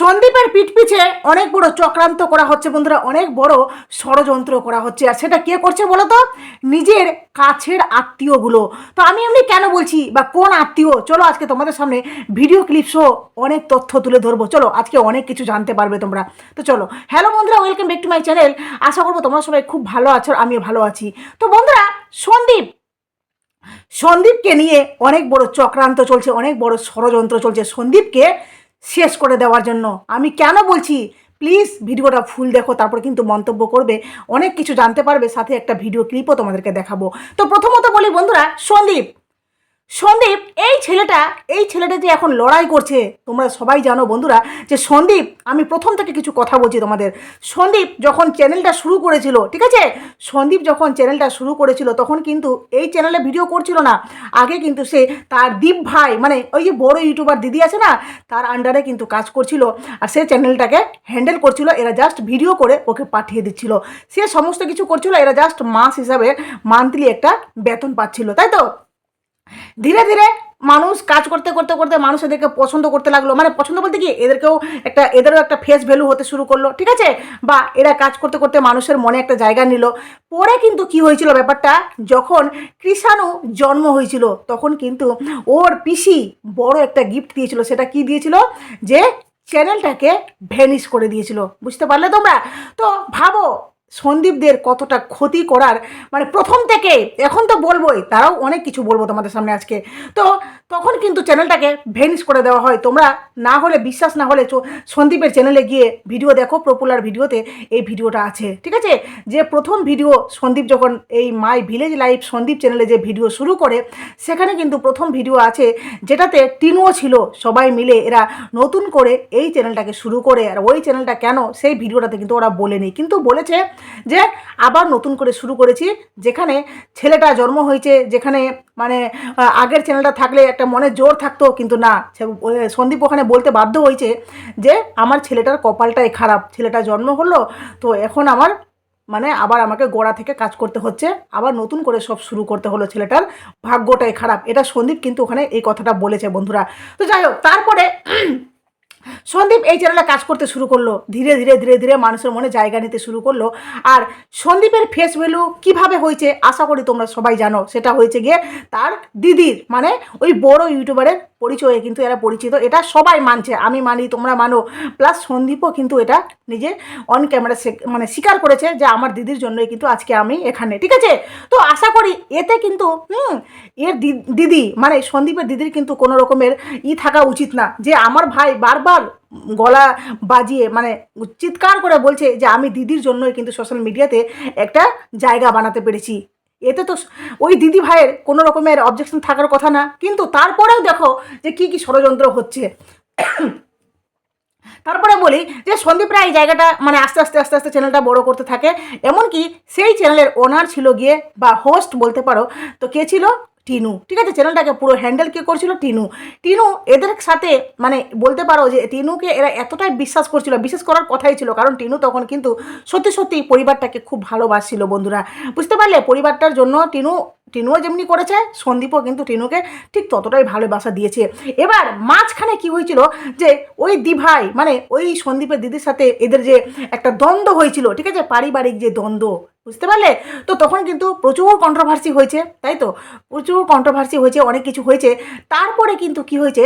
সন্দীপের পিঠ পিছে অনেক বড় চক্রান্ত করা হচ্ছে বন্ধুরা, অনেক বড় ষড়যন্ত্র করা হচ্ছে। আর সেটা কে করছে বলো তো? নিজের কাছের আত্মীয়গুলো। তো আমি এমনি কেন বলছি বা কোন আত্মীয়? চলো আজকে তোমাদের সামনে ভিডিও ক্লিপ সহ অনেক তথ্য তুলে ধরবো। চলো, আজকে অনেক কিছু জানতে পারবে তোমরা। তো চলো, হ্যালো বন্ধুরা, welcome back to my channel. আশা করব তোমরা সবাই খুব ভালো আছো, আমিও ভালো আছি। তো বন্ধুরা, সন্দীপ, সন্দীপকে নিয়ে অনেক বড় চক্রান্ত চলছে, অনেক বড় ষড়যন্ত্র চলছে। সন্দীপকে শেষ করে দেওয়ার জন্য। আমি কেন বলছি? প্লিজ ভিডিওটা ফুল দেখো, তারপর কিন্তু মন্তব্য করবে। অনেক কিছু জানতে পারবে, সাথে একটা ভিডিও ক্লিপও তোমাদেরকে দেখাবো। তো প্রথমত বলি বন্ধুরা, সন্দীপ। সন্দীপ, এই ছেলেটা এই ছেলেটা যে এখন লড়াই করছে, তোমরা সবাই জানো বন্ধুরা যে সন্দীপ, আমি প্রথম থেকে কিছু কথা বলছি তোমাদের। সন্দীপ যখন চ্যানেলটা শুরু করেছিল, ঠিক আছে? সন্দীপ যখন চ্যানেলটা শুরু করেছিল, তখন কিন্তু এই চ্যানেলে ভিডিও করছিল না। আগে কিন্তু সে তার দীপ ভাই মানে ওই যে বড় ইউটিউবার দিদি আছে না, তার আন্ডারে কিন্তু কাজ করছিল। আর সে চ্যানেলটাকে হ্যান্ডেল করছিল, এরা জাস্ট ভিডিও করে ওকে পাঠিয়ে দিচ্ছিল। সে সমস্ত কিছু করছিল, এরা জাস্ট মাস হিসাবে মান্থলি একটা বেতন পাচ্ছিল, তাই তো? ধীরে ধীরে মানুষ কাজ করতে করতে করতে মানুষ এদেরকে পছন্দ করতে লাগল। মানে পছন্দ বলতে কি, এদেরকেও একটা, এদেরও একটা ফেস ভ্যালু হতে শুরু করল, ঠিক আছে? বা এরা কাজ করতে করতে মানুষের মনে একটা জায়গা নিল। পরে কিন্তু কি হয়েছিল ব্যাপারটা? যখন কৃষাণু জন্ম হয়েছিল, তখন কিন্তু ওর পিসি বড় একটা গিফট দিয়েছিল। সেটা কি দিয়েছিল? যে চ্যানেলটাকে ভ্যানিশ করে দিয়েছিল। বুঝতে পারলে তোমরা? তো ভাবো সন্দীপদের কতটা ক্ষতি করার মানে প্রথম থেকে এখন তো বলবোই, তারাও অনেক কিছু বলব তোমাদের সামনে আজকে। তো তখন কিন্তু চ্যানেলটাকে ভেনিস করে দেওয়া হয়। তোমরা না হলে, বিশ্বাস না হলে সন্দীপের চ্যানেলে গিয়ে ভিডিও দেখো, পপুলার ভিডিওতে এই ভিডিওটা আছে, ঠিক আছে? যে প্রথম ভিডিও সন্দীপ যখন এই মাই ভিলেজ লাইফ সন্দীপ চ্যানেলে যে ভিডিও শুরু করে, সেখানে কিন্তু প্রথম ভিডিও আছে, যেটাতে টিনুও ছিল, সবাই মিলে এরা নতুন করে এই চ্যানেলটাকে শুরু করে, আর ওই চ্যানেলটা কেন, সেই ভিডিওটাতে কিন্তু ওরা বলেনি। কিন্তু বলেছে যে আবার নতুন করে শুরু করেছি, যেখানে ছেলেটা জন্ম হয়েছে, যেখানে মানে আগের চ্যানেলটা থাকলে একটা মনে জোর থাকতো, কিন্তু না সন্দীপ ওখানে বলতে বাধ্য হয়েছে যে আমার ছেলেটার কপালটাই খারাপ, ছেলেটা জন্ম হলো, তো এখন আমার মানে আবার আমাকে গোড়া থেকে কাজ করতে হচ্ছে, আবার নতুন করে সব শুরু করতে হলো ছেলেটার, ভাগ্যটাই খারাপ। এটা সন্দীপ কিন্তু ওখানে এই কথাটা বলেছে বন্ধুরা। তো যাই হোক, তারপরে সন্দীপ এই চ্যানেলে কাজ করতে শুরু করল। ধীরে ধীরে ধীরে ধীরে মানুষের মনে জায়গা নিতে শুরু করল। আর সন্দীপের ফেস ভ্যালু কীভাবে হয়েছে, আশা করি তোমরা সবাই জানো। সেটা হয়েছে গিয়ে তার দিদির মানে ওই বড় ইউটিউবারের পরিচয়ে কিন্তু এরা পরিচিত। এটা সবাই মানছে, আমি মানি, তোমরা মানো। প্লাস সন্দীপও কিন্তু এটা নিজে অন ক্যামেরা মানে স্বীকার করেছে যে আমার দিদির জন্যই কিন্তু আজকে আমি এখানে, ঠিক আছে? তো আশা করি এতে কিন্তু, হুম, এর দিদি মানে সন্দীপের দিদির কিন্তু কোনো রকমের ই থাকা উচিত না। যে আমার ভাই বারবার গলা বাজিয়ে মানে চিৎকার করে বলছে যে আমি দিদির জন্যই কিন্তু সোশ্যাল মিডিয়াতে একটা জায়গা বানাতে পেরেছি। এতে তো ওই দিদি ভাইয়ের কোনো রকমের অবজেকশন থাকার কথা না। কিন্তু তারপরেও দেখো যে কি কি ষড়যন্ত্র হচ্ছে। তারপরে বলি যে সন্দীপ রায় জায়গাটা মানে আস্তে আস্তে আস্তে আস্তে চ্যানেলটা বড় করতে থাকে। এমনকি সেই চ্যানেলের ওনার ছিল গিয়ে বা হোস্ট বলতে পারো, তো কে ছিল? টিনু, ঠিক আছে? চ্যানেলটাকে পুরো হ্যান্ডেল কে করছিল টিনু। টিনু, এদের সাথে মানে বলতে পারো যে টিনুকে এরা এতটাই বিশ্বাস করছিল, বিশ্বাস করার কথাই ছিল, কারণ টিনু তখন কিন্তু সত্যি সত্যি পরিবারটাকে খুব ভালোবাসছিল, বন্ধুরা। বুঝতে পারলে? পরিবারটার জন্য টিনু, টিনুও যেমনি করেছে, সন্দীপও কিন্তু টিনুকে ঠিক ততটাই ভালোবাসা দিয়েছে। এবার মাঝখানে কি হয়েছিল যে ওই দিভাই মানে ওই সন্দীপের দিদির সাথে এদের যে একটা দ্বন্দ্ব হয়েছিল, ঠিক আছে? পারিবারিক যে দ্বন্দ্ব বুঝতে পারলে? তো তখন কিন্তু প্রচুর কন্ট্রোভার্সি হয়েছে, তাই তো? প্রচুর কন্ট্রোভার্সি হয়েছে, অনেক কিছু হয়েছে। তারপরে কিন্তু কি হয়েছে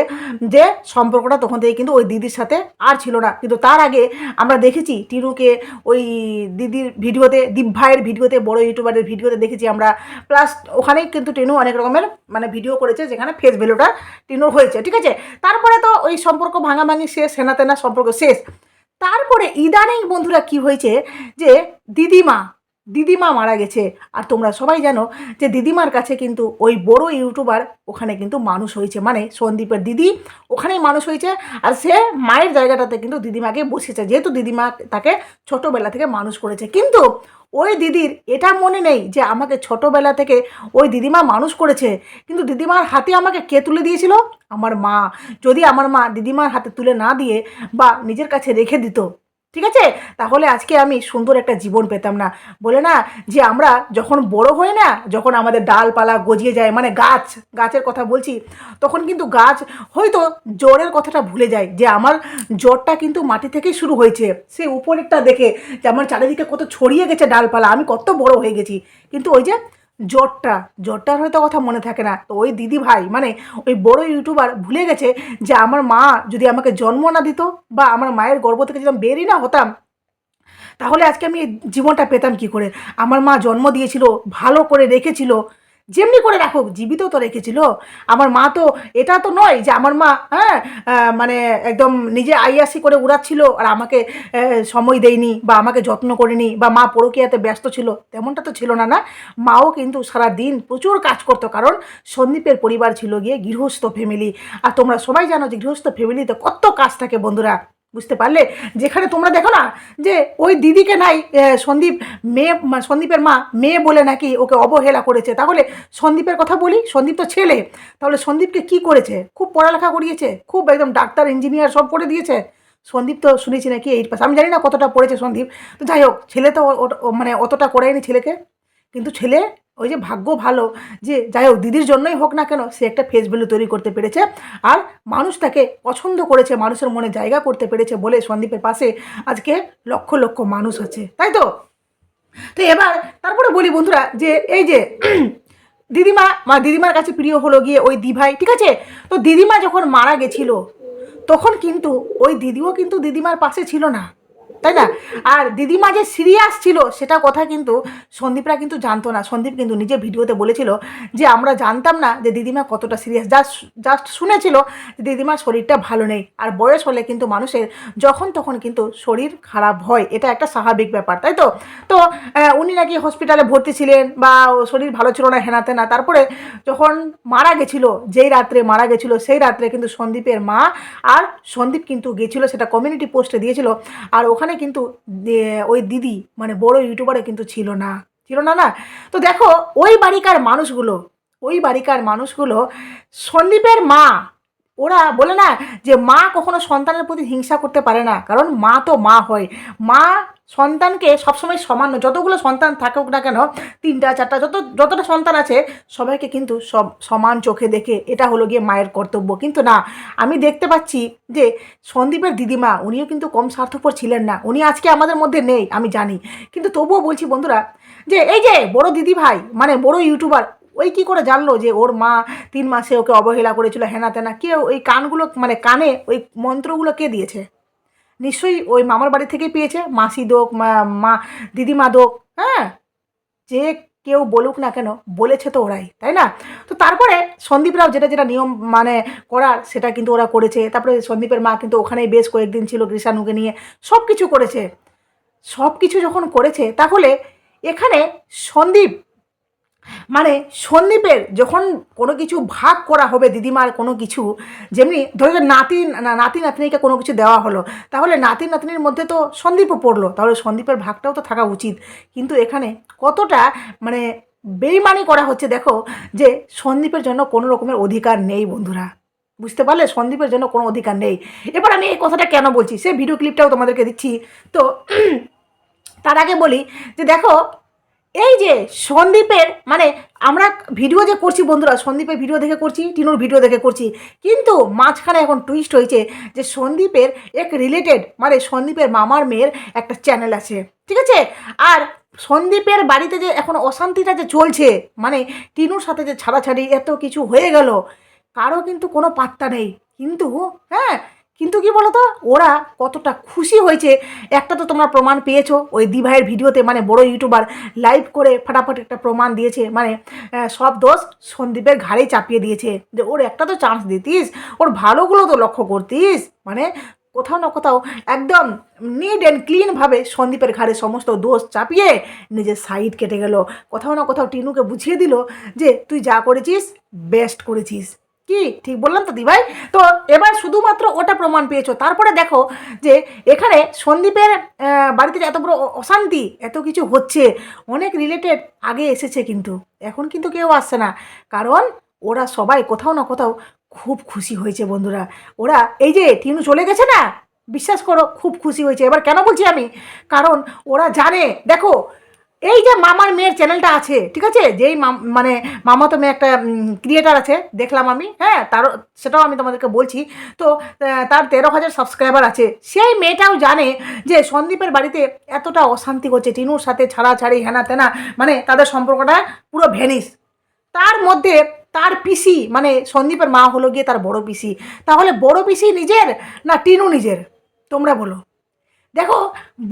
যে সম্পর্কটা তখন থেকে কিন্তু ওই দিদির সাথে আর ছিল না। কিন্তু তার আগে আমরা দেখেছি টিনুকে ওই দিদির ভিডিওতে, দীপ ভাইয়ের ভিডিওতে, বড় ইউটিউবারের ভিডিওতে দেখেছি আমরা। প্লাস ওখানেই কিন্তু টিনু অনেক রকমের মানে ভিডিও করেছে যেখানে ফেস ভ্যালুটা টিনুর হয়েছে, ঠিক আছে? তারপরে তো ওই সম্পর্ক ভাঙাভাঙি শেষ হেনা তেনা সম্পর্ক শেষ। তারপরে ইদানিং বন্ধুরা কি হয়েছে যে দিদিমা দিদিমা মারা গেছে। আর তোমরা সবাই জানো যে দিদিমার কাছে কিন্তু ওই বড় ইউটিউবার ওখানে কিন্তু মানুষ হয়েছে। মানে সন্দীপের দিদি ওখানেই মানুষ হয়েছে। আর সে মায়ের জায়গাটাতে কিন্তু দিদিমাকে বসেছে। যেহেতু দিদিমা তাকে ছোটোবেলা থেকে মানুষ করেছে। কিন্তু ওই দিদির এটা মনে নেই যে আমাকে ছোটোবেলা থেকে ওই দিদিমা মানুষ করেছে। কিন্তু দিদিমার হাতে আমাকে কে তুলে দিয়েছিল? আমার মা। যদি আমার মা দিদিমার হাতে তুলে না দিয়ে বা নিজের কাছে রেখে দিত ঠিক আছে? তাহলে আজকে আমি সুন্দর একটা জীবন পেতাম না। বলে না যে আমরা যখন বড় হই না, যখন আমাদের ডালপালা গজিয়ে যায় মানে গাছ, গাছের কথা বলছি, তখন কিন্তু গাছ হয়তো জ্বরের কথাটা ভুলে যায় যে আমার জ্বরটা কিন্তু মাটি থেকেই শুরু হয়েছে। সে উপরেরটা দেখে যে আমার চারিদিকে কত ছড়িয়ে গেছে ডালপালা, আমি কত বড় হয়ে গেছি। কিন্তু ওই যে জ্বরটা, জ্বরটার হয়তো কথা মনে থাকে না। তো ওই দিদি ভাই মানে ওই বড় ইউটিউবার ভুলে গেছে যে আমার মা যদি আমাকে জন্ম না দিত বা আমার মায়ের গর্ব থেকে যদি আমি বেরই না হতাম, তাহলে আজকে আমি জীবনটা পেতাম কি করে? আমার মা জন্ম দিয়েছিল, ভালো করে রেখেছিল যেমনি করে রাখো, জীবিত তো রেখেছিল। আমার মা তো, এটা তো নয় যে আমার মা হ্যাঁ মানে একদম নিজে আইয়াসি করে উড়াচ্ছিল আর আমাকে সময় দেয়নি বা আমাকে যত্ন করেনি বা মা পরকীয়াতে ব্যস্ত ছিল, তেমনটা তো ছিল না না। মাও কিন্তু সারা দিন প্রচুর কাজ করতো, কারণ সন্দীপের পরিবার ছিল গিয়ে গৃহস্থ ফ্যামিলি আর তোমরা সবাই জানো যে গৃহস্থ ফ্যামিলিতে কত কাজ থাকে বন্ধুরা। বুঝতে পারলে? যেখানে তোমরা দেখো না, যে ওই দিদিকে নাই সন্দীপ মেয়ে সন্দীপের মা, মেয়ে বলে নাকি ওকে অবহেলা করেছে। তাহলে সন্দীপের কথা বলি, সন্দীপ তো ছেলে। তাহলে সন্দীপকে কি করেছে? খুব পড়ালেখা করিয়েছে, খুব একদম ডাক্তার, ইঞ্জিনিয়ার সব করে দিয়েছে। সন্দীপ তো শুনেছি নাকি এইট পাস আমি জানি না কতটা পড়েছে সন্দীপ। তো যাই হোক, ছেলে তো মানে অতটা করেনি ছেলেকে। কিন্তু ছেলে ওই যে ভাগ্য ভালো যে যাই হোক, দিদির জন্যই হোক না কেন সে একটা ফেস ভ্যালু তৈরি করতে পেরেছে। আর মানুষ তাকে পছন্দ করেছে, মানুষের মনে জায়গা করতে পেরেছে বলে সন্দীপের পাশে আজকে লক্ষ লক্ষ মানুষ আছে, তাই তো? তো এবার তারপরে বলি বন্ধুরা যে এই যে দিদিমা, মা দিদিমার কাছে প্রিয় হলো গিয়ে ওই দিভাই, ঠিক আছে? তো দিদিমা যখন মারা গেছিল, তখন কিন্তু ওই দিদিও কিন্তু দিদিমার পাশে ছিল না। তাই না? আর দিদিমা যে সিরিয়াস ছিল, সেটা কথা কিন্তু সন্দীপরা কিন্তু জানতো না। সন্দীপ কিন্তু নিজে ভিডিওতে বলেছিল যে, আমরা জানতাম না যে দিদিমা কতটা সিরিয়াস জাস্ট জাস্ট শুনেছিল দিদিমার শরীরটা ভালো নেই। আর বয়স হলে কিন্তু মানুষের যখন তখন কিন্তু শরীর খারাপ হয়। এটা একটা স্বাভাবিক ব্যাপার, তাই তো? তো উনি নাকি হসপিটালে ভর্তি ছিলেন বা শরীর ভালো ছিল না, হেনাতে না। তারপরে যখন মারা গেছিল, যেই রাত্রে মারা গেছিল, সেই রাত্রে কিন্তু সন্দীপের মা আর সন্দীপ কিন্তু গেছিল, সেটা কমিউনিটি পোস্টে দিয়েছিল। আর ওখানে কিন্তু ওই দিদি মানে বড় ইউটিউবারে কিন্তু ছিল না ছিল না না। তো দেখো, ওই বাড়িকার মানুষগুলো, ওই বাড়িকার মানুষগুলো, সন্দীপের মা, ওরা বলে না যে মা কখনো সন্তানের প্রতি হিংসা করতে পারে না, কারণ মা তো মা হয়। মা সন্তানকে সবসময় সমান যতগুলো সন্তান থাকুক না কেন, তিনটা, চারটা, যত, যতটা সন্তান আছে, সবাইকে কিন্তু সব, সমান চোখে দেখে এটা হলো গিয়ে মায়ের কর্তব্য। কিন্তু না, আমি দেখতে পাচ্ছি যে সন্দীপের দিদিমা, উনিও কিন্তু কম স্বার্থপর ছিলেন না। উনি আজকে আমাদের মধ্যে নেই, আমি জানি। কিন্তু তবুও বলছি বন্ধুরা যে, এই যে বড় দিদি ভাই মানে বড় ইউটিউবার, ওই কি করে জানলো যে ওর মা তিন মাসে ওকে অবহেলা করেছিল হেনা তেনা কে ওই কানগুলো মানে কানে ওই মন্ত্রগুলো কে দিয়েছে? নিশ্চয়ই ওই মামার বাড়ি থেকেই পেয়েছে। মাসি দোক, মা- দিদিমা দোক হ্যাঁ? যে কেউ বলুক না কেন, বলেছে তো ওরাই, তাই না? তো তারপরে সন্দীপরাও যেটা যেটা নিয়ম মানে করার, সেটা কিন্তু ওরা করেছে। তারপরে সন্দীপের মা কিন্তু ওখানেই বেশ কয়েকদিন ছিল কৃষাণুকে নিয়ে। সব কিছু করেছে। সব কিছু যখন করেছে, তাহলে এখানে সন্দীপ মানে সন্দীপের যখন কোনো কিছু ভাগ করা হবে, দিদিমার কোনো কিছু, যেমনি ধরো নাতি নাতি, নাতনিকে কোনো কিছু দেওয়া হলো, তাহলে নাতি, নাতনির মধ্যে তো সন্দীপও পড়ল। তাহলে সন্দীপের ভাগটাও তো থাকা উচিত। কিন্তু এখানে কতটা মানে বেইমানি করা হচ্ছে দেখো, যে সন্দীপের জন্য কোনো রকমের অধিকার নেই বন্ধুরা। বুঝতে পারলে? সন্দীপের জন্য কোনো অধিকার নেই। এবার আমি এই কথাটা কেন বলছি? সে ভিডিও ক্লিপটাও তোমাদেরকে দিচ্ছি। তো, তার আগে বলি যে দেখো এই যে সন্দীপের মানে আমরা ভিডিও যে করছি বন্ধুরা, সন্দীপের ভিডিও দেখে করছি, টিনুর ভিডিও দেখে করছি, কিন্তু মাঝখানে এখন টুইস্ট হয়েছে যে সন্দীপের এক রিলেটেড মানে সন্দীপের মামার মেয়ের একটা চ্যানেল আছে, ঠিক আছে? আর সন্দীপের বাড়িতে যে এখন অশান্তিটা যে চলছে মানে টিনুর সাথে যে ছাড়াছাড়ি এত কিছু হয়ে গেল, কারও কিন্তু কোনো পাত্তা নেই। কিন্তু হ্যাঁ কিন্তু কি বলতো? ওরা কতটা খুশি হয়েছে, একটা তো তোমরা প্রমাণ পেয়েছ। ওই দিভাইয়ের ভিডিওতে মানে বড় ইউটিউবার লাইভ করে ফাটাফাটি একটা প্রমাণ দিয়েছে। মানে সব দোষ সন্দীপের ঘাড়েই চাপিয়ে দিয়েছে। যে ওর একটা তো চান্স দিতিস, ওর ভালোগুলো তো লক্ষ্য করতিস। মানে কোথাও না কোথাও একদম নিট অ্যান্ড ক্লিনভাবে সন্দীপের ঘাড়ে সমস্ত দোষ চাপিয়ে নিজের সাইড কেটে গেল। কোথাও না কোথাও টিনুকে বুঝিয়ে দিল যে, তুই যা করেছিস বেস্ট করেছিস। কি? ঠিক বললাম তো দিভাই? তো এবার শুধুমাত্র ওটা প্রমাণ পেয়েছ। তারপরে দেখো যে এখানে সন্দীপের বাড়িতে যে এত বড় অশান্তি, এত কিছু হচ্ছে, অনেক রিলেটেড আগে এসেছে কিন্তু। এখন কিন্তু কেউ আসছে না। কারণ ওরা সবাই কোথাও না কোথাও খুব খুশি হয়েছে বন্ধুরা। ওরা, এই যে টিনু চলে গেছে না? বিশ্বাস করো, খুব খুশি হয়েছে। এবার কেন বলছি আমি? কারণ ওরা জানে। দেখো এই যে মামার মেয়ের চ্যানেলটা আছে, ঠিক আছে? যেই মানে মামা তো মেয়ে একটা ক্রিয়েটার আছে, দেখলাম আমি হ্যাঁ? তারও, সেটাও আমি তোমাদেরকে বলছি। তো তার তেরো হাজার সাবস্ক্রাইবার আছে। সেই মেয়েটাও জানে যে সন্দীপের বাড়িতে এতটা অশান্তি হচ্ছে টিনুর সাথে ছাড়াছাড়ি হেনা তেনা মানে তাদের সম্পর্কটা পুরো ভ্যানিস তার মধ্যে তার পিসি মানে সন্দীপের মা হলো গিয়ে তার বড় পিসি। তাহলে বড় পিসি নিজের না টিনু নিজের? তোমরা বলো। দেখো,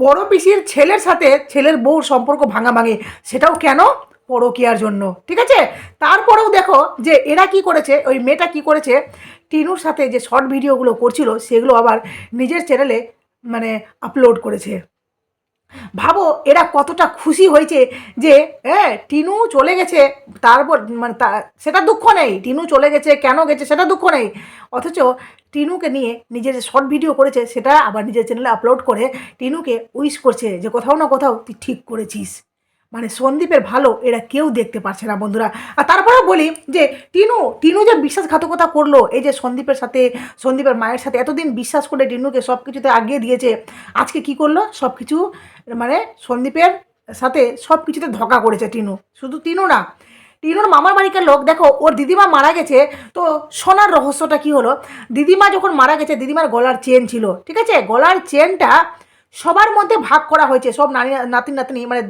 বড় পিসির ছেলের সাথে ছেলের বউ সম্পর্ক ভাঙা ভাঙে সেটাও কেন পরকিয়ার জন্য? ঠিক আছে? তারপরেও দেখো যে এরা কি করেছে, ওই মেয়েটা কি করেছে, টিনুর সাথে যে শর্ট ভিডিওগুলো করছিল, সেগুলো আবার নিজের চ্যানেলে মানে আপলোড করেছে। ভাবো, এরা কতটা খুশি হয়েছে যে হ্যাঁ টিনু চলে গেছে, তারপর মানে তা, সেটা দুঃখ নেই, টিনু চলে গেছে, কেন গেছে, সেটা দুঃখ নেই। অথচ টিনুকে নিয়ে নিজের শর্ট ভিডিও করেছে, সেটা আবার নিজের চ্যানেলে আপলোড করে টিনুকে উইশ করছে যে কোথাও না কোথাও তুই ঠিক করেছিস। মানে সন্দীপের ভালো এরা কেউ দেখতে পারছে না, বন্ধুরা। আর তারপরেও বলি যে টিনু টিনু যে বিশ্বাসঘাতকতা করল, এই যে সন্দীপের সাথে, সন্দীপের মায়ের সাথে, এতদিন বিশ্বাস করে টিনুকে সব কিছুতে আগিয়ে দিয়েছে, আজকে কি করল? সব কিছু মানে সন্দীপের সাথে সব কিছুতে ধোকা করেছে টিনু। শুধু টিনু না, টিনুর মামার বাড়িকার লোক, দেখো, ওর দিদিমা মারা গেছে, তো সোনার রহস্যটা কি হলো? দিদিমা যখন মারা গেছে, দিদিমার গলার চেন ছিল, ঠিক আছে? গলার চেনটা সবার মধ্যে ভাগ করা হয়েছে, সব নানি নাতি নাতনি মানে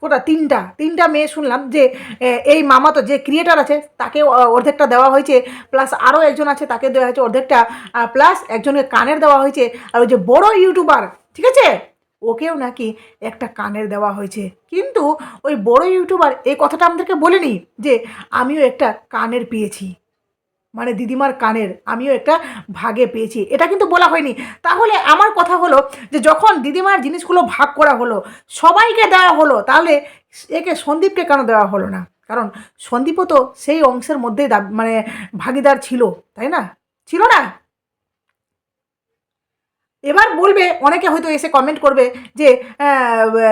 কোটা তিনটা তিনটা মেয়ে শুনলাম যে এই মামা তো যে ক্রিয়েটার আছে, তাকে অর্ধেকটা দেওয়া হয়েছে প্লাস আরও একজন আছে, তাকে দেওয়া হয়েছে অর্ধেকটা প্লাস একজনকে কানের দেওয়া হয়েছে, আর ওই যে বড় ইউটিউবার ঠিক আছে? ওকেও নাকি একটা কানের দেওয়া হয়েছে। কিন্তু ওই বড় ইউটিউবার এই কথাটা আমাদেরকে বলেনি যে, আমিও একটা কানের পেয়েছি। মানে দিদিমার কানের, আমিও একটা ভাগে পেয়েছি। এটা কিন্তু বলা হয়নি। তাহলে আমার কথা হলো যে যখন দিদিমার জিনিসগুলো ভাগ করা হলো, সবাইকে দেওয়া হলো, তাহলে একে সন্দীপকে কেন দেওয়া হলো না? কারণ সন্দীপও তো সেই অংশের মধ্যেই মানে ভাগিদার ছিল, তাই না? ছিল না? এবার বলবে, অনেকে হয়তো এসে কমেন্ট করবে যে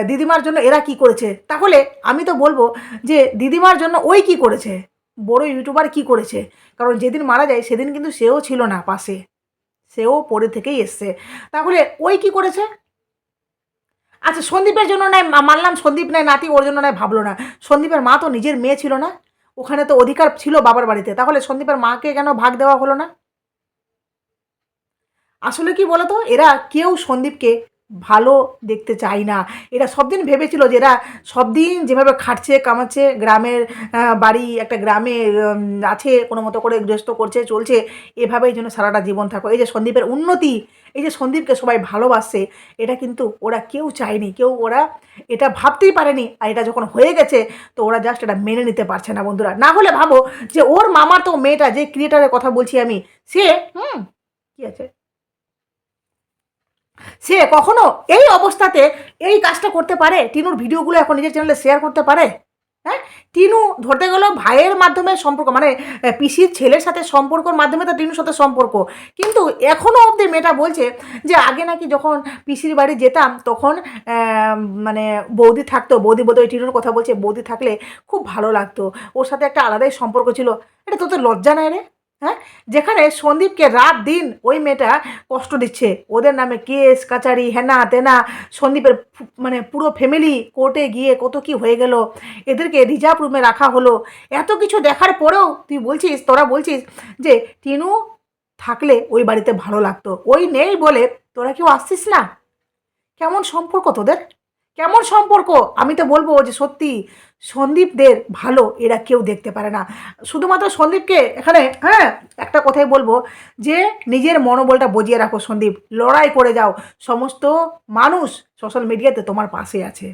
দিদিমার জন্য এরা কি করেছে? তাহলে আমি তো বলব যে, দিদিমার জন্য ওই কি করেছে? বড় ইউটিউবার কি করেছে? কারণ যেদিন মারা যায় সেদিন কিন্তু সেও ছিল না পাশে। সেও পরে থেকেই এসছে। তাহলে ওই কি করেছে? আচ্ছা সন্দীপের জন্য নয় মানলাম সন্দীপ নয় নাতি ওর জন্য নয় ভাবলো না। সন্দীপের মা তো নিজের মেয়ে ছিল না। ওখানে তো অধিকার ছিল বাবার বাড়িতে। তাহলে সন্দীপের মাকে কেন ভাগ দেওয়া হলো না? আসলে কি বলতো? এরা কেউ সন্দীপকে ভালো দেখতে চায় না। এরা সব দিন ভেবেছিল যে এরা সব দিন যেভাবে খাটছে, কামাচ্ছে, গ্রামের বাড়ি, একটা গ্রামে আছে, কোনো মতো করে গৃহস্থ করছে, চলছে, এভাবেই যেন সারাটা জীবন থাকো। এই যে সন্দীপের উন্নতি, এই যে সন্দীপকে সবাই ভালোবাসছে, এটা কিন্তু ওরা কেউ চায়নি। কেউ ওরা এটা ভাবতেই পারেনি। আর এটা যখন হয়ে গেছে, তো ওরা জাস্ট এটা মেনে নিতে পারছে না বন্ধুরা। না হলে ভাবো যে ওর মামার তো মেয়েটা, যে ক্রিয়েটারের কথা বলছি আমি, সে, হুম, কি আছে? সে কখনো এই অবস্থাতে এই কাজটা করতে পারে? টিনুর ভিডিওগুলো এখন নিজের চ্যানেলে শেয়ার করতে পারে? হ্যাঁ? টিনু ধরতে গেল ভাইয়ের মাধ্যমে সম্পর্ক মানে পিসির ছেলের সাথে সম্পর্কর মাধ্যমে তো টিনুর সাথে সম্পর্ক। কিন্তু এখনও অবধি মেয়েটা বলছে যে, আগে নাকি যখন পিসির বাড়ি যেতাম, তখন মানে বৌদি থাকতো। বৌদি বোধ ওই টিনুর কথা বলছে, বৌদি থাকলে খুব ভালো লাগতো। ওর সাথে একটা আলাদাই সম্পর্ক ছিল। এটা তো তো লজ্জা নাই রে? হ্যাঁ? যেখানে সন্দীপকে রাত দিন ওই মেয়েটা কষ্ট দিচ্ছে। ওদের নামে কেস, কাচারি, হেনা তেনা, সন্দীপের মানে পুরো ফ্যামিলি কোর্টে গিয়ে কত কি হয়ে গেল। এদেরকে রিজার্ভ রুমে রাখা হলো। এত কিছু দেখার পরেও তুই বলছিস, তোরা বলছিস যে, টিনু, থাকলে ওই বাড়িতে ভালো লাগতো। ওই নেই বলে তোরা কেউ আসছিস না? কেমন সম্পর্ক তোদের? কেমন সম্পর্ক? আমি তো বলব যে সত্যি সন্দীপদের ভালো এরা কেউ দেখতে পারে না। শুধুমাত্র সন্দীপকে এখানে হ্যাঁ একটা কথাই বলব যে নিজের মনোবলটা বজিয়ে রাখো সন্দীপ। লড়াই করে যাও। সমস্ত মানুষ সোশ্যাল মিডিয়াতে তোমার পাশে আছে।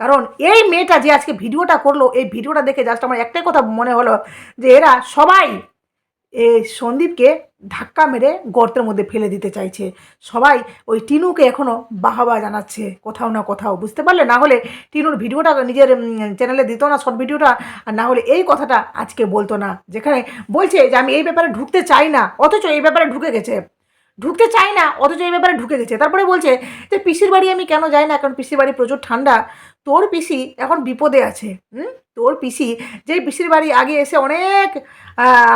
কারণ এই মেয়েটা যে আজকে ভিডিওটা করল, এই ভিডিওটা দেখে জাস্ট আমার একটাই কথা মনে হলো যে এরা সবাই এই সন্দীপকে ধাক্কা মেরে গর্তের মধ্যে ফেলে দিতে চাইছে। সবাই ওই টিনুকে এখনও বাহাবা জানাচ্ছে, কোথাও না কোথাও, বুঝতে পারলে? না হলে টিনুর ভিডিওটা নিজের চ্যানেলে দিত না শর্ট ভিডিওটা, আর না হলে এই কথাটা আজকে বলতো না। যেখানে বলছে যে, আমি এই ব্যাপারে ঢুকতে চাই না, অথচ এই ব্যাপারে ঢুকে গেছে। ঢুকতে চায় না, অথচ এই ব্যাপারে ঢুকে গেছে। তারপরে বলছে যে, পিসির বাড়ি আমি কেন যাই না? কারণ পিসির বাড়ি প্রচুর ঠান্ডা। তোর পিসি এখন বিপদে আছে। হুম? তোর পিসি, যেই পিসির বাড়ি আগে এসে অনেক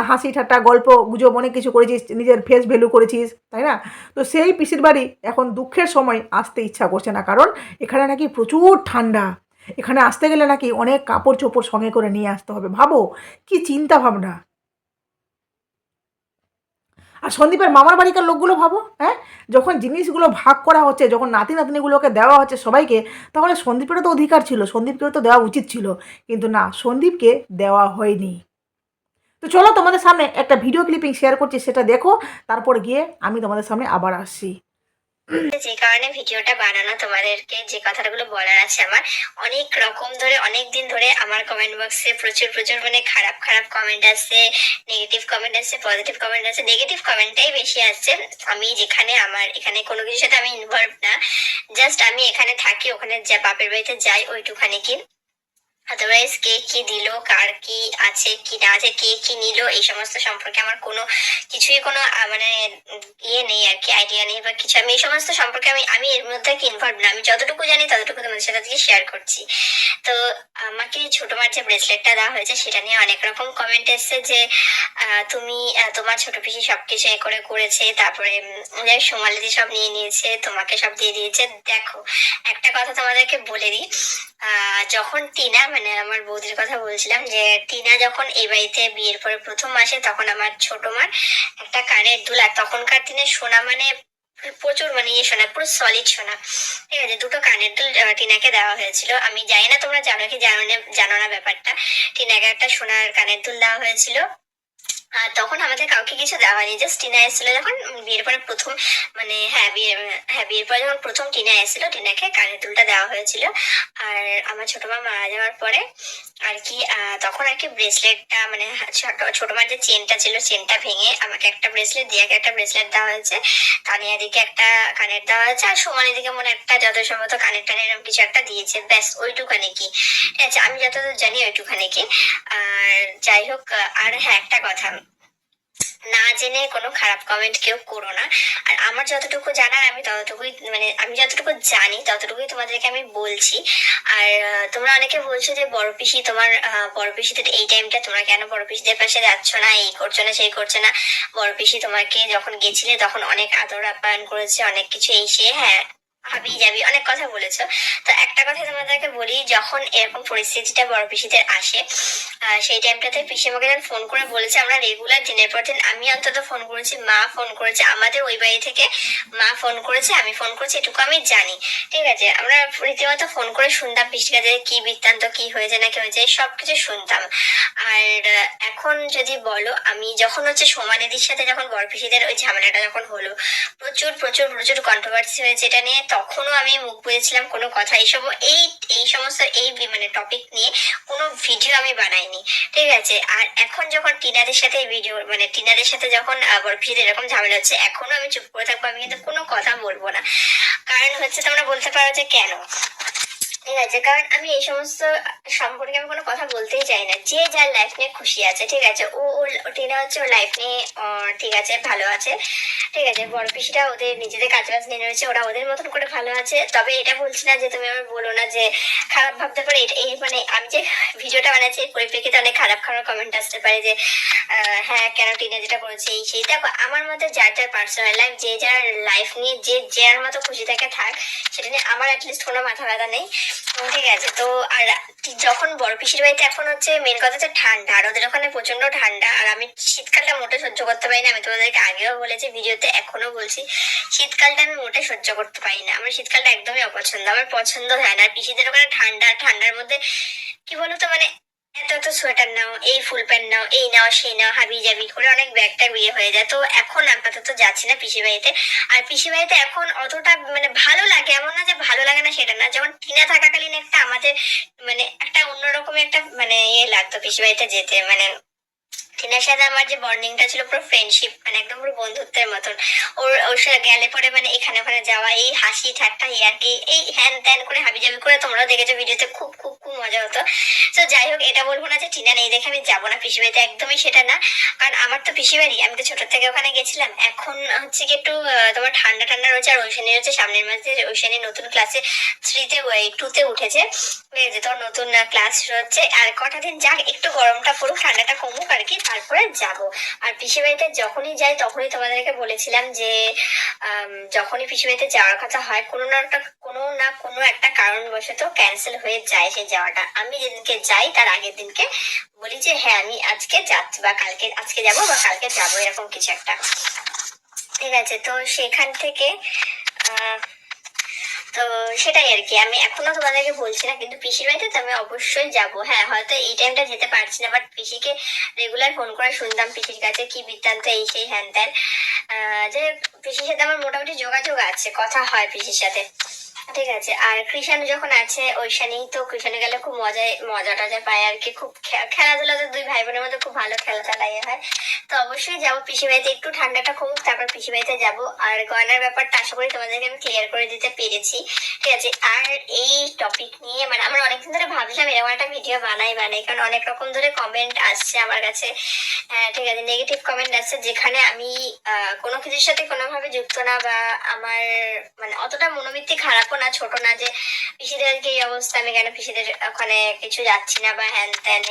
হাসি ঠাট্টা গল্প, গুজব, অনেক কিছু করেছিস, নিজের ফেস ভ্যালু করেছিস, তাই না? তো সেই পিসির বাড়ি এখন দুঃখের সময় আসতে ইচ্ছা করছে না। কারণ এখানে নাকি প্রচুর ঠান্ডা। এখানে আসতে গেলে নাকি অনেক কাপড় চোপড় সঙ্গে করে নিয়ে আসতে হবে। ভাবো, কি চিন্তা ভাবনা? আর সন্দীপের মামার বাড়িকার লোকগুলো ভাবো হ্যাঁ? যখন জিনিসগুলো ভাগ করা হচ্ছে, যখন নাতি নাতনিগুলোকে দেওয়া হচ্ছে সবাইকে, তাহলে সন্দীপেরও তো অধিকার ছিল, সন্দীপকেও তো দেওয়া উচিত ছিল। কিন্তু না, সন্দীপকে দেওয়া হয়নি। তো চলো তোমাদের সামনে একটা ভিডিও ক্লিপিং শেয়ার করছি, সেটা দেখো, তারপর গিয়ে আমি তোমাদের সামনে আবার আসছি। যে কারণে ভিডিওটা বানানো তোমাদেরকে যে কথাগুলো বলার আছে আমার, অনেক রকম ধরে, অনেক দিন ধরে আমার কমেন্ট বক্সে প্রচুর প্রচুর মানে খারাপ খারাপ কমেন্ট আছে নেগেটিভ কমেন্ট আছে পজিটিভ কমেন্ট আছে নেগেটিভ কমেন্টটাই বেশি আছে আমি যেখানে আমার, এখানে কোনো কিছুর সাথে আমি ইনভলভ না। জাস্ট আমি এখানে থাকি, ওখানে যা বাপের বাড়িতে যাই ওইটুখানে কি আদারওয়াইজ কে কি দিল, কার কি আছে, কি না আছে, কে কি নিল, এই সমস্ত সম্পর্কে আমার কোনো কিছুই কোনো মানে ইয়ে নেই আর কি আইডিয়া নেই বা কিছু। আমি এই সমস্ত সম্পর্কে আমি আমি এর মধ্যে কি ইনভলভ না, আমি যতটুকু জানি ততটুকু তোমাদের সাথে আজকে শেয়ার করছি। তো আমাকে ছোট মার যে ব্রেসলেটটা দেওয়া হয়েছে, সেটা নিয়ে অনেক রকম কমেন্ট এসেছে যে তুমি তোমার ছোট পিসি সবকিছু এ করে করেছে, তারপরে সোমালিদি সব নিয়ে নিয়েছে, তোমাকে সব দিয়ে দিয়েছে। দেখো, একটা কথা তোমাদেরকে বলে দিই যখন টিনা মানে আমার বৌদির কথা বলছিলাম যে, টিনা যখন এই বাড়িতে বিয়ের পরে প্রথম আসে, তখন আমার ছোট মার একটা কানের দুল তখনকার দিনে সোনা মানে প্রচুর মানে ইয়ে সোনা, পুরো সলিড সোনা। ঠিক আছে, দুটো কানের দুল টিনাকে দেওয়া হয়েছিল। আমি জানি না তোমরা জানো কি জানো জানো না ব্যাপারটা। টিনাকে একটা সোনার কানের দুল দেওয়া হয়েছিল। তখন আমাদের কাউকে কিছু দেওয়া হয়নি জাস্ট টিনা এসেছিল যখন বিয়ের পরে প্রথম মানে হ্যাঁ বিয়ে হ্যাঁ বিয়ের পরে যখন প্রথম টিনা এসেছিল, টিনাকে কানের দুলটা দেওয়া হয়েছিল। আর আমার ছোট মা মারা যাওয়ার পরে আর কি তখন আর কি ব্রেসলেটটা মানে ছোট মার যে চেনটা ছিল, চেনটা ভেঙে আমাকে একটা ব্রেসলেট দিয়াকে একটা ব্রেসলেট দেওয়া হয়েছে। তানিয়া দিকে একটা কানের দেওয়া হয়েছে আর সোমালি দিকে মনে একটা, যত সম্ভবত কানের টানের এরকম কিছু একটা দিয়েছে। ব্যাস, ওইটুখানি কি। ঠিক আছে, আমি যতদূর জানি ওইটুখানি কি। আর যাই হোক আর হ্যাঁ একটা কথা। না জেনে কোনো খারাপ কমেন্ট কেউ করো না। আর আমার যতটুকু জানার আমি ততটুকুই মানে আমি যতটুকু জানি ততটুকুই তোমাদেরকে আমি বলছি। আর তোমরা অনেকে বলছো যে বড় পিসি তোমার বড় পিসিদের এই টাইমটা তোমরা কেন বড় পিসিদের পাশে যাচ্ছ না? এই করছ না, সেই করছ না। বড় পিসি তোমাকে যখন গেছিলে তখন অনেক আদর আপ্যায়ন করেছে, অনেক কিছু এই সে হ্যাঁ। হাবি যাবি, অনেক কথা বলেছ। তো একটা কথা তোমাদেরকে বলি, যখন এরকম পরিস্থিতিটা বড় পিসিদের আসে সেই টাইমটাতে পিসি যখন ফোন করে বলেছে, আমরা রেগুলার দিনের পর দিন আমি অন্তত ফোন করেছি, মা ফোন করেছে, আমাদের ওই বাড়ি থেকে মা ফোন করেছে, আমি ফোন করেছি, এটুকু আমি জানি। ঠিক আছে? আমরা রীতিমতো ফোন করে শুনতাম পিসির কাছে কি বৃত্তান্ত, কি হয়েছে না কি হয়েছে সব কিছু শুনতাম। আর এখন যদি বলো, আমি যখন হচ্ছে সোমানিদির সাথে যখন বড় পিসিদের ওই ঝামেলাটা যখন হলো, প্রচুর প্রচুর প্রচুর কন্ট্রোভার্সি হয়েছে, এটা নিয়ে তখনও আমি মুখ বুঝেছিলাম কোনো কথা। এইসব, এই এই সমস্ত, এই মানে টপিক নিয়ে কোনো ভিডিও আমি বানাইনি। ঠিক আছে? আর এখন যখন টিনাদের সাথে ভিডিও মানে টিনাদের সাথে যখন বড় এরকম ঝামেলা হচ্ছে, এখনও আমি চুপ করে থাকব, আমি কিন্তু কোনো কথা বলব না। কারণ হচ্ছে তোমরা বলতে পারো যে কেন? ঠিক আছে, কারণ আমি এই সমস্ত সম্পর্কে আমি কোনো কথা বলতেই চাই না। যে যার লাইফ নিয়ে খুশি আছে, ঠিক আছে? ও ওর টিনা হচ্ছে ওর লাইফ নিয়ে ঠিক আছে, ভালো আছে। ঠিক আছে, বড় পিসিটা ওদের নিজেদের কাজ বাজ নিয়ে রয়েছে, ওরা ওদের মতন করে ভালো আছে। তবে এটা বলছি না যে তুমি আমার বলো না যে খারাপ ভাবতে পারে এই মানে আমি যে ভিডিওটা বানাচ্ছি, এর পরিপ্রেক্ষিতে অনেক খারাপ খারাপ কমেন্ট আসতে পারে যে হ্যাঁ কেন টিনা যেটা করেছে, এই, সেই। দেখো, আমার মধ্যে যার যার পার্সোনাল লাইফ যে যার লাইফ নিয়ে, যে যার মতো খুশি থাকে, থাক, সেটা নিয়ে আমার অ্যাটলিস্ট কোনো মাথা ব্যথা নেই। ঠিক আছে, তো আর যখন বড় পিসির বাড়িতে এখন হচ্ছে মেন কথা হচ্ছে ঠান্ডা, আর ওদের ওখানে প্রচণ্ড ঠান্ডা, আর আমি শীতকালটা মোটে সহ্য করতে পারি না, আমি তোমাদেরকে আগেও বলেছি, ভিডিওতে এখনও বলছি, শীতকালটা আমি মোটে সহ্য করতে পারি না, আমার শীতকালটা একদমই অপছন্দ, আমার পছন্দ হয় না, আর পিসিদের ওখানে ঠান্ডা ঠান্ডার মধ্যে কি বলতো মানে এত এত সোয়েটার নাও, এই ফুল প্যান্ট নাও, এই নাও, সেই নাও, হাবি জাবি করে অনেক ব্যাগটা বিয়ে হয়ে যায়। তো এখন আপাতত যাচ্ছি না পিসি বাড়িতে। আর পিসি বাড়িতে এখন অতটা মানে ভালো লাগে, এমন না যে ভালো লাগে না সেটা না। যেমন কিনা থাকাকালীন একটা আমাদের মানে একটা অন্যরকম একটা মানে ইয়ে লাগতো পিসি বাড়িতে যেতে মানে টিনার সাথে আমার যে বন্ডিংটা ছিল পুরো ফ্রেন্ডশিপ মানে একদম পুরো বন্ধুত্বের মতন। ওর ওর সাথে গেলে পরে মানে এখানে ওখানে যাওয়া, এই হাসি ঠাট্টা ইয়ার্কি এই হ্যান ত্যান করে হাবিজাবি করে তোমরাও দেখেছ ভিডিওতে, খুব খুব খুব মজা হতো। তো যাই হোক, এটা বলব না যে টিনা নেই দেখে আমি যাব না পিসি বাড়িতে, একদমই সেটা না। কারণ আমার তো পিসি বাড়ি, আমি তো ছোট থেকে ওখানে গেছিলাম। এখন হচ্ছে কি একটু তোমার ঠান্ডা ঠান্ডা রয়েছে, আর ঐশানী হচ্ছে সামনের মাসে ঐশানী নতুন ক্লাসে থ্রিতে টুতে উঠেছে। আছে তোর নতুন ক্লাস হচ্ছে আর কটা দিন যাক, একটু গরমটা পড়ুক, ঠান্ডাটা কমুক আর কি। তারপরে যাব। আর পিসি বাড়িতে যখনই যাই তখনই তোমাদেরকে বলেছিলাম যে যখনই পিসি বাড়িতে যাওয়ার কথা হয় কোনো না একটা কোনো না কোনো একটা কারণবশত ক্যান্সেল হয়ে যায় সেই যাওয়াটা। আমি যেদিনকে যাই তার আগের দিনকে বলি যে হ্যাঁ আমি আজকে যাচ্ছি বা কালকে আজকে যাব বা কালকে যাব এরকম কিছু একটা। ঠিক আছে তো সেখান থেকে আহ, তো সেটাই আর কি। আমি এখনও তোমাদেরকে বলছি না, কিন্তু পিসির বাড়িতে তো আমি অবশ্যই যাব। হ্যাঁ হয়তো এই টাইমটা যেতে পারছি না বাট পিসিকে রেগুলার ফোন করে শুনতাম পিসির কাছে, কি বৃত্তান্ত, এই সেই হ্যান ত্যান। যে পিসির সাথে আমার মোটামুটি যোগাযোগ আছে, কথা হয় পিসির সাথে। ঠিক আছে। আর কৃষাণু যখন আছে ঐশানী তো কৃষাণু গেলে খুব মজায় মজা টজা পায় আর কি। খুব খেলাধুলা তো দুই ভাই বোনের মধ্যে খুব ভালো খেলা টেলা ইয়ে হয়। তো অবশ্যই যাব পিসি বাড়িতে। একটু ঠান্ডাটা কমুক তারপর পিসি বাড়িতে যাব। আর গয়নার ব্যাপারটা আশা করি তোমাদেরকে আমি ক্লিয়ার করে দিতে পেরেছি। ঠিক আছে। আর এই টপিক নিয়ে মানে আমরা অনেকদিন ধরে ভাবছিলাম এরকম একটা ভিডিও বানাই বানাই। কারণ অনেক রকম ধরে কমেন্ট আসছে আমার কাছে। হ্যাঁ, ঠিক আছে। নেগেটিভ কমেন্ট আসছে যেখানে আমি কোনো কিছুর সাথে কোনোভাবে যুক্ত না বা আমার মানে অতটা মনোবৃত্তি খারাপও না, ছোট না যে পিসিদের আজকে এই অবস্থা, আমি কেন পিসিদের ওখানে কিছু যাচ্ছি না বা হ্যান ত্যান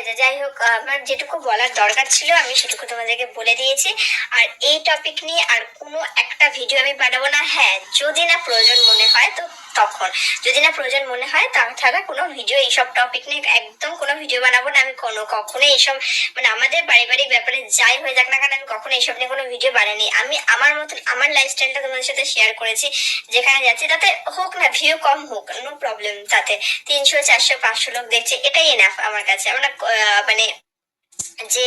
আছে, যাই হোক, আমার যেটুকু বলার দরকার ছিল, আমি সেটুকু তোমাদেরকে বলে দিয়েছি। আর এই টপিক নিয়ে আর কোনো একটা ভিডিও আমি বানাবো না। হ্যাঁ যদি না প্রয়োজন মনে হয়, তো তখন। যদি না প্রয়োজন মনে হয় তাছাড়া কোনো ভিডিও এইসব টপিক নিয়ে একদম কোনো ভিডিও বানাবো না। আমি কোনো, কখনো এইসব মানে আমাদের পারিবারিক ব্যাপারে যাই হয়ে যাক না কেন, আমি কখনো এইসব নিয়ে কোনো ভিডিও বানাইনি। আমি আমার মতন, আমার লাইফস্টাইলটা তোমাদের সাথে শেয়ার করেছি, যেখানে যাচ্ছি তাতে হোক না ভিউ কম হোক নো প্রবলেম তাতে। তিনশো, চারশো, পাঁচশো লোক দেখছে, এটাই এনাফ আমার কাছে। আমরা মানে যে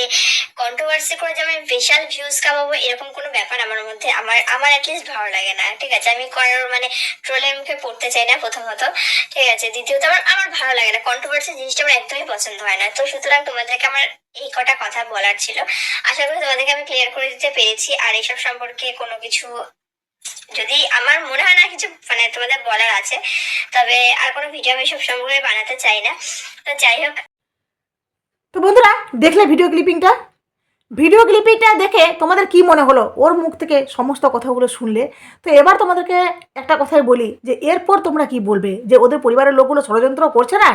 কন্ট্রোভার্সি করে যে আমি বিশাল ভিউজ কামাবো, এরকম কোনো ব্যাপার আমার মধ্যে, আমার আমার অ্যাটলিস্ট ভালো লাগে না। ঠিক আছে, আমি কারোর মানে ট্রোলের মুখে পড়তে চাই না প্রথমত। ঠিক আছে, দ্বিতীয়ত আমার আমার ভালো লাগে না। কন্ট্রোভার্সি জিনিসটা আমার একদমই পছন্দ হয় না। তো সুতরাং তোমাদেরকে আমার এই কটা কথা বলার ছিল। আশা করি তোমাদেরকে আমি ক্লিয়ার করে দিতে পেরেছি। আর এইসব সম্পর্কে কোনো কিছু যদি আমার মনে হয় না কিছু মানে তোমাদের বলার আছে, তবে আর কোনো ভিডিও আমি সব সম্পর্কে বানাতে চাই না। তো যাই হোক। তো বন্ধুরা, দেখলে ভিডিও ক্লিপিংটা ভিডিও ক্লিপিংটা দেখে তোমাদের কি মনে হলো? ওর মুখ থেকে সমস্ত কথাগুলো শুনলে। তো এবার তোমাদেরকে একটা কথাই বলি, যে এরপর তোমরা কি বলবে? যে ওদের পরিবারের লোকগুলো ষড়যন্ত্র করছে না?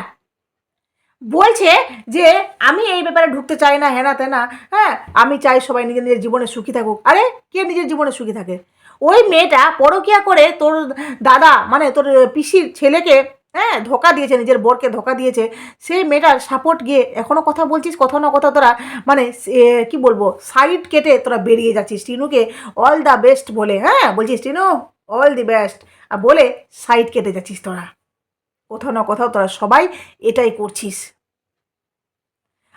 বলছে যে, আমি এই ব্যাপারে ঢুকতে চাই না হেনা তেনা হ্যাঁ আমি চাই সবাই নিজের নিজের জীবনে সুখী থাকুক। আরে, কে নিজের জীবনে সুখী থাকে? ওই মেয়েটা পরকিয়া করে তোর দাদা মানে তোর পিসির ছেলেকে হ্যাঁ ধোকা দিয়েছে, নিজের বরকে ধোকা দিয়েছে। সেই মেয়েটার সাপোর্ট গিয়ে এখনও কথা বলছিস, কথা না কথা তোরা মানে কি বলব সাইড কেটে তোরা বেরিয়ে যাচ্ছিস। টিনুকে অল দ্য বেস্ট বলে হ্যাঁ বলছিস, টিনু অল দি বেস্ট আর বলে সাইড কেটে যাচ্ছিস তোরা। কোথাও না কোথাও তোরা সবাই এটাই করছিস।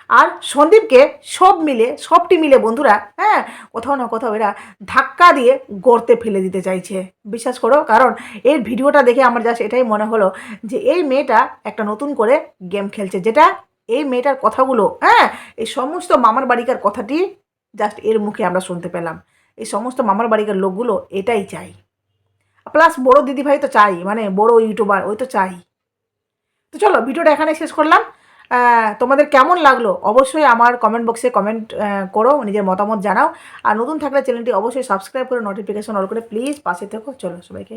আর সন্দীপকে সব মিলে, সবটি মিলে বন্ধুরা হ্যাঁ কোথাও না কোথাও এরা ধাক্কা দিয়ে গর্তে ফেলে দিতে চাইছে। বিশ্বাস করো, কারণ এর ভিডিওটা দেখে আমার জাস্ট এটাই মনে হলো যে এই মেয়েটা একটা নতুন করে গেম খেলছে, যেটা এই মেয়েটার কথাগুলো হ্যাঁ এই সমস্ত মামার বাড়িকার কথাটি জাস্ট এর মুখে আমরা শুনতে পেলাম। এই সমস্ত মামার বাড়িকার লোকগুলো এটাই চাই প্লাস বড় দিদিভাই তো চাই মানে বড় ইউটিউবার, ওই তো চাই। তো চলো, ভিডিওটা এখানে শেষ করলাম। তোমাদের কেমন লাগল? অবশ্যই আমার কমেন্ট বক্সে কমেন্ট করো, নিজের মতামত জানাও। আর নতুন থাকলে চ্যানেলটি অবশ্যই সাবস্ক্রাইব করে নোটিফিকেশন অল করে প্লিজ পাশে থেকো। চলো সবাইকে।